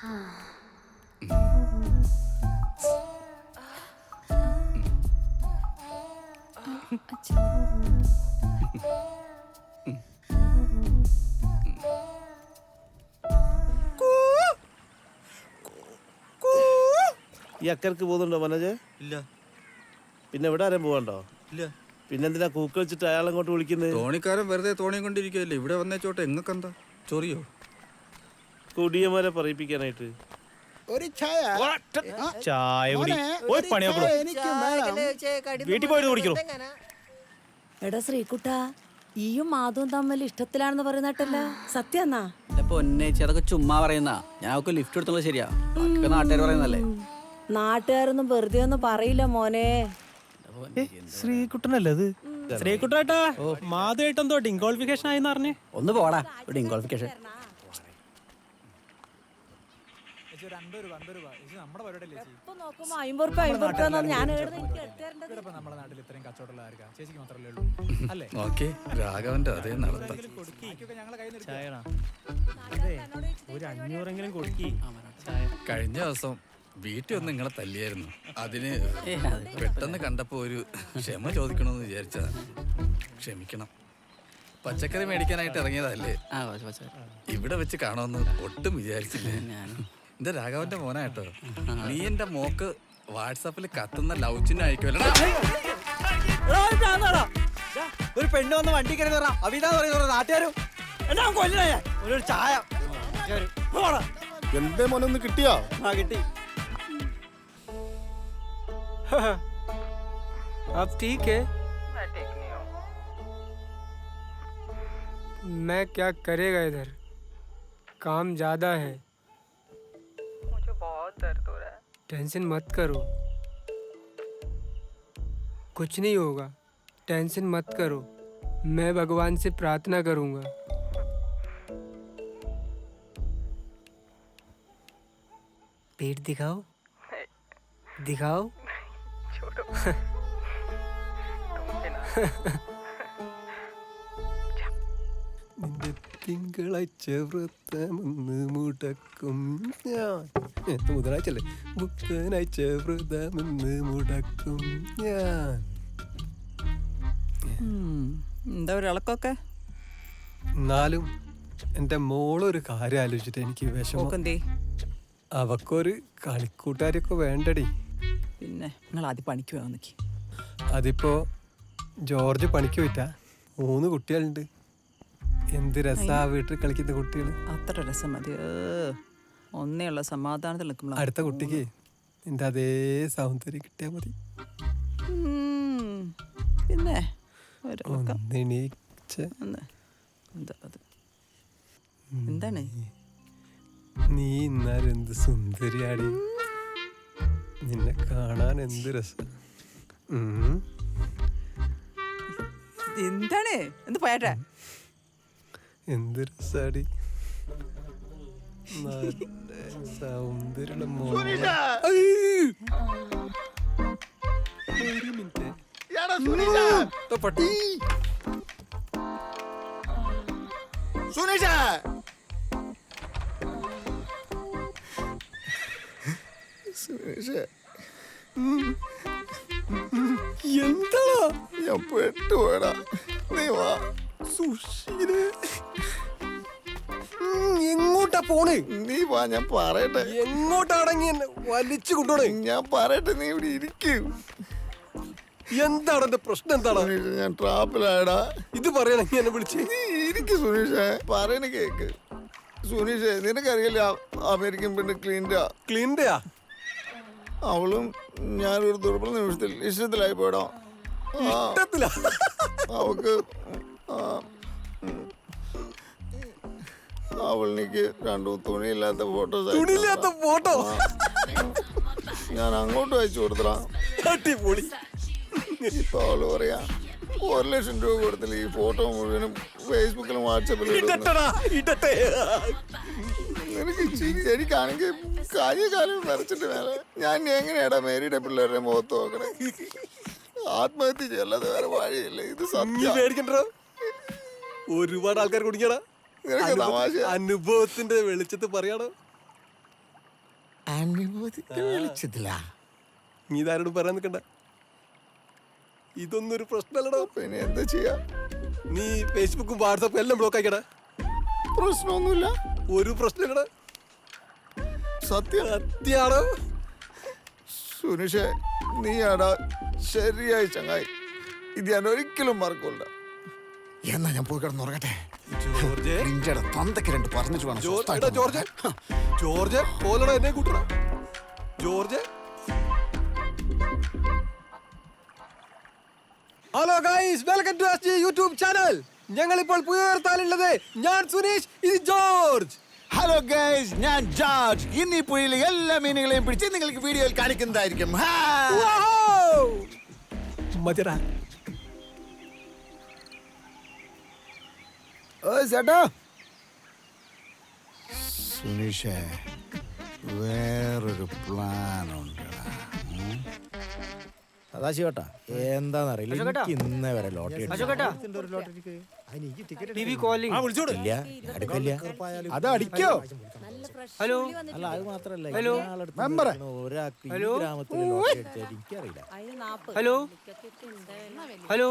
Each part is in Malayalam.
ഈ അക്കരക്ക് പോകുന്നുണ്ടോ മനോജ്? ഇല്ല. പിന്നെ എവിടെ ആരും പോകണ്ടോ ഇല്ല. പിന്നെന്തിനാ കൂക്ക് വെച്ചിട്ട് അയാൾ അങ്ങോട്ട് വിളിക്കുന്നത് തോണിക്കാരൻ വെറുതെ തോണിയും കൊണ്ടിരിക്കുകയല്ലേ? ഇവിടെ വന്നേച്ചോട്ടെ എങ്ങക്കെന്താ? ചൊറിയോ? കുടിയന്മാരെ പറയിപ്പിക്കാനായിട്ട്. ഒരു ചായ. ചായ കുടി. പോയി എനിക്ക് വേണം. വീട്ടിൽ പോയിട്ട് കുടിക്കണോ? എടാ ശ്രീകുട്ട ഈയും മാധവും തമ്മിൽ ഇഷ്ടത്തിലാണെന്ന് പറയുന്നട്ടല്ല സത്യന്നാ? പൊന്നേച്ചി അതൊക്കെ ചുമ്മാ പറയുന്ന. ഞാൻ ഒക്കെ ലിഫ്റ്റ് എടുത്തുള്ള ശരിയാ. നാട്ടുകാർ പറയുന്നല്ലേ നാട്ടുകാരൊന്നും വെറുതെ ഒന്നും പറയില്ല മോനെ. ശ്രീകുട്ടനല്ലേ അത് ശ്രീകുട്ടേട്ടാ മാധുവായിട്ട് എന്തോ ഡിങ്കോളിഫിക്കേഷൻ ആയിന്ന് പറഞ്ഞേ? ഒന്ന് പോടാ ഇപ്പൊ നോക്കുമ്പോ അമ്പത് രൂപ അമ്പത് റുപ്യ. ഞാൻ എഴുതി എനിക്ക് അല്ലേ? ഓക്കെ രാഘവന്റെ അതേ നടത്താം. ഒരു അഞ്ഞൂറെങ്കിലും കൊടുക്കി. കഴിഞ്ഞ ദിവസം വീട്ടിൽ ഒന്ന് നിങ്ങളെ തല്ലിയായിരുന്നു. അതിന് പെട്ടെന്ന് കണ്ടപ്പോ ഒരു ക്ഷമ ചോദിക്കണമെന്ന് വിചാരിച്ചതാണ് ക്ഷമിക്കണം. പച്ചക്കറി മേടിക്കാനായിട്ട് ഇറങ്ങിയതല്ലേ? ആ പച്ച- ഇവിടെ വെച്ച് കാണുമെന്ന് ഒട്ടും വിചാരിച്ചില്ല. ഞാനും. എന്റെ രാഘവന്റെ മോനായിട്ടോ നീ എന്റെ മോക്ക് വാട്സാപ്പിൽ കത്തുന്ന ലവ് ചിഹ്നം അയക്കുമല്ലോ ഒരു പെണ്ണ് വന്ന് വണ്ടി കയറി തരാം അവിതാ പറയുന്ന നാട്ടുകാരും എന്നാ കൊല്ലണേ ഒരു ചായ പോടാ. എന്തേ മോനെ ഒന്ന് കിട്ടിയോ ആ കിട്ടി अब ठीक है मैं क्या करेगा इधर काम ज्यादा है मुझे बहुत दर्द हो रहा है टेंशन मत करो कुछ नहीं होगा टेंशन मत करो मैं भगवान से प्रार्थना करूंगा पेट दिखाओ दिखाओ छोड़ो तुम बिना നിന്റെ തിങ്കളാഴ്ച വ്രതമെന്ന് മുടക്കും ഞാൻ ഏ, ഇത് ബുധനാഴ്ച അല്ലേ ബുധനാഴ്ച വ്രതമെന്ന് മുടക്കും. ഞാൻ. എന്താ ഒരു ഇളക്കൊക്കെ? എന്നാലും എന്റെ മോളൊരു കാര്യം ആലോചിച്ചിട്ട് എനിക്ക് വിഷമം. അവക്കൊരു കളിക്കൂട്ടുകാരൊക്കെ വേണ്ടടി. പിന്നെ നിങ്ങൾ ആദ്യം പണിക്ക് പോകാൻ നിൽക്കി അതിപ്പോ ജോർജ് പണിക്ക് പോയിട്ടാ? മൂന്ന് കുട്ടികളുണ്ട്. എന്ത് രസാ വീട്ടിൽ കളിക്കുന്ന കുട്ടികൾ അത്ര രസം മതി. ഏ. ഒന്നേ സമാധാനത്തിൽ നിൽക്കുമ്പോൾ അടുത്ത കുട്ടിക്ക് നിന്റെ അതേ സൗന്ദര്യം കിട്ടിയാൽ മതി. പിന്നെ എന്താണ്? നീ ഇന്നാലും എന്ത് സുന്ദരിയാടി. നിന്നെ കാണാൻ എന്ത് രസം. എന്താണ്? എന്ത് പോയാട്ടെ? എന്ത് രസാടി. സൗന്ദര്യമുള്ള മോളെ. ഐ! ഒരു മിനിറ്റ് ഇപ്പൊ പട്ടി. എന്താ ഞാൻ പെട്ടുപോയടാ നീ വാ എങ്ങോട്ടാ പോണ്. നീ വാ ഞാൻ പറയട്ടെ. എങ്ങോട്ടാണെങ്കി എന്നെ വലിച്ചു കൊണ്ടോണേ ഞാൻ പറയട്ടെ നീ ഇവിടെ ഇരിക്കും. എന്താണ് എന്റെ പ്രശ്നം എന്താണ്? സുനീഷ് ഞാൻ ട്രാപ്പിലായടാ. ഇത് പറയണെങ്കി എന്നെ വിളിച്ച്. നീ ഇരിക്കും സുനീഷേ പറയണ കേക്ക്. സുനീഷേ നിനക്കറിയില്ല അമേരിക്കൻ പെണ്ണ് ക്ലീന്റെ ക്ലീന്റെയാ അവളും ഞാനൊരു ദുർബല നിമിഷത്തിൽ ഇഷ്ടത്തിലായി പോയടാ. ആ, അവക്ക് ആ, ഉം. അവളിനിക്ക് രണ്ടു തുണിയില്ലാത്ത ഫോട്ടോസ് തുണിയില്ലാത്ത ഫോട്ടോ ഞാൻ അങ്ങോട്ട് അയച്ചു കൊടുത്തടാ. അടിപൊളി. ഇപ്പൊ അവൾ പറയാ ഒരു ലക്ഷം രൂപ കൊടുത്തില്ല ഈ ഫോട്ടോ മുഴുവനും ഫേസ്ബുക്കിലും വാട്സപ്പിലും എനിക്ക് എനിക്കാണെങ്കിൽ കാര്യ കാലം വരച്ചിട്ട് വേറെ. ഞാൻ എങ്ങനെയാടാ മേരിയുടെ പിള്ളേരുടെ മുഖത്ത് നോക്കണേ? ആത്മഹത്യ ചെയ്യല്ലാതെ വേറെ വഴിയില്ല. ഇത് സത്യം. പേടിക്കണ്ടോ ഒരുപാട് ആൾക്കാർ കുടിക്കടാ നിനക്ക് തമാശ അനുഭവത്തിന്റെ വെളിച്ചത്ത് പറയാടോ അനുഭവത്തിന്റെ വെളിച്ചത്തിലാ? നീ ഇതാരോട് പറയാൻ നിൽക്കണ്ട ഇതൊന്നും ഒരു പ്രശ്നമല്ലടോ പിന്നെ എന്താ ചെയ്യാ? നീ ഫേസ്ബുക്കും വാട്സാപ്പും എല്ലാം ബ്ലോക്ക് ആക്കിയടാ. പ്രശ്നമൊന്നുമില്ല. ഒരു പ്രശ്നമില്ലടാ സത്യം. സത്യാണോ? സുനിഷേ നീയാടാ ശരിയായി ചങ്ങായി. ഇത് ഞാൻ ഒരിക്കലും മറക്കൂല. എന്നാ ഞാൻ പോയി കിടന്നുറങ്ങട്ടെ. നിന്റെ തന്തയ്ക്ക് രണ്ട് പറഞ്ഞിട്ട് വേണം ജോർജ്. ജോർജ് പോലടാ എന്നെ കൂട്ടടാ George. Hello guys welcome to S G YouTube channel ഞങ്ങൾ ഇപ്പോൾ പുയർത്താലുള്ളത് ഞാൻ സുനീഷ് ഇത് ജോർജ്. ഹലോ ഗൈസ് ഞാൻ ജോർജ്. ഇന്ന് ഈ പുഴയിലെ എല്ലാ മീനുകളെയും പിടിച്ച് നിങ്ങൾക്ക് വീഡിയോയിൽ കാണിക്കുന്നതായിരിക്കും. ഹാ. ഓ ചേട്ടാ. ഉണ്ട് വേറൊരു പ്ലാനുണ്ട് സദാശിവ ഏട്ടാ. എന്താന്നറിയില്ല ഇല്ല അത് അടിക്കോ. ഹലോ. അല്ല അത് മാത്രല്ല ഹലോ. ഒരാൾക്ക് ഗ്രാമത്തിൽ ഹലോ. ഹലോ.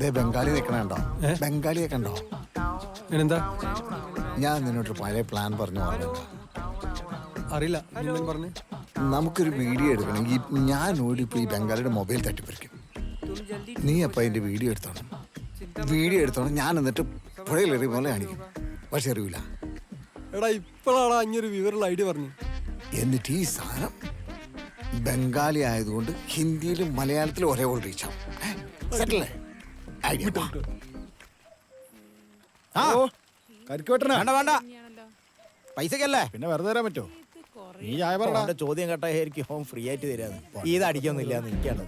ദേ ബംഗാളി നിൽക്കണുണ്ടോ ബംഗാളി ഒക്കെ ഉണ്ടോ എന്താ ഞാൻ നിന്നോട് പഴയ പ്ലാൻ പറഞ്ഞു അറിയില്ല നമുക്കൊരു വീഡിയോ എടുക്കണമെങ്കിൽ ഞാൻ ഓടിപ്പോയി ബംഗാളിയുടെ മൊബൈൽ തട്ടിപ്പറിക്കും. നീ അപ്പം എന്റെ വീഡിയോ എടുത്തോണം. വീഡിയോ എടുത്തോണം. ഞാൻ എന്നിട്ട് പുഴയിലെറിയ പോലെ കാണിക്കും. പക്ഷെ അറിയില്ല എടാ ഇപ്പോഴാണ് അങ്ങൊരു വിവരമുള്ള ഐഡിയ പറഞ്ഞു. എന്നിട്ട് ഈ സാധനം ബംഗാളി ആയതുകൊണ്ട് ഹിന്ദിയിലും മലയാളത്തിലും ഒരേപോലെ റീച്ചാവും സെറ്റിലേ ഐഡിയ ആ കരിക്കുവെട്ടണ വേണ്ട വേണ്ട പൈസക്കല്ലേ പിന്നെ വെറുതെ തരാൻ പറ്റോ നീ ചായ പറഞ്ഞ ചോദ്യം കേട്ടാ എനിക്ക് ഹോം ഫ്രീ ആയിട്ട് തരാന്ന് ഇത് അടിക്കൊന്നുമില്ല എന്ന് എനിക്കാണ്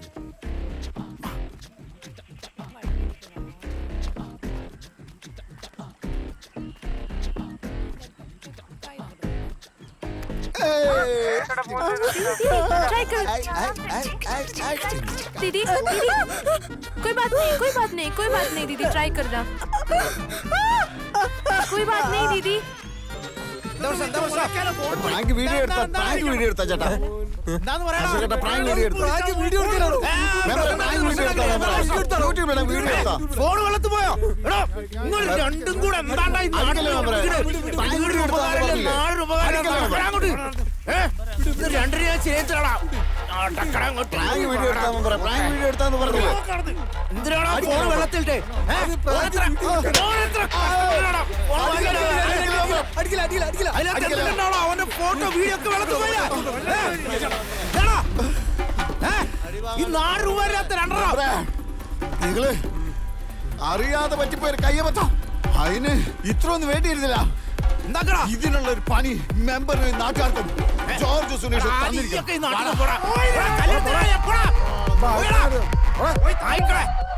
Tidy, tidy. कोई बात नहीं कोई बात नहीं कोई बात नहीं दीदी ट्राई करना कोई बात नहीं दीदी പ്രാങ്ക് വീഡിയോ എടുത്താ പ്രാങ്ക് വീഡിയോ എടുത്താ ചേട്ടാ ചേട്ടാ പ്രാങ്ക് വീഡിയോ എടുത്താ വീഡിയോ എടുക്കാനാണോ മെമ്പറെ, prank video എടുത്താ മെമ്പറെ. യൂട്യൂബിലെ വീഡിയോ എടുത്താ ഫോൺ വെള്ളത്ത് പോയോ എടോ നിങ്ങൾ രണ്ടും കൂടെ എന്താണ്ടാ ഈ അടിക്കല്ലേ നാട്ടിൽ മെമ്പറെ? നടക്കുന്നത്? prank നിങ്ങളുടെ video എടുത്താ ഉപകാരമില്ല, പറഞ്ഞില്ലേ? നാടിന് ഉപകാരമില്ല. അടിക്കല്ലേ മെമ്പറെ? അങ്ങോട്ട്. ഏ? ഇത് രണ്ടിനെ ഞാൻ ചേർത്തിടാം. പ്രാങ്ക് വീഡിയോ പ്രാങ്ക് വീഡിയോ എടുത്താന്ന് പറഞ്ഞില്ലേ? ഫോൺ വെള്ളത്തിലിട്ടെ. അവന്റെ ഫോട്ടോ വീഡിയോ ഒക്കെ വെള്ളത്തിൽ ഈ നാല് രൂപ രണ്ടര നിങ്ങൾ അറിയാതെ പറ്റിപ്പോയ കയ്യബത്തം അതിന് ഇത്രയൊന്നും വേണ്ടിയിരുന്നില്ല. എന്താക്കടാ? ഇതിനുള്ള ഒരു പണി മെമ്പർ നാട്ടുകാർക്കും. ജോർജ് സുനീഷ് തന്നിരിക്കണം. പോടാ. പോടാ, പോടാ, പോടാ. പോടാ. പോയി തായ്ക്കളെ.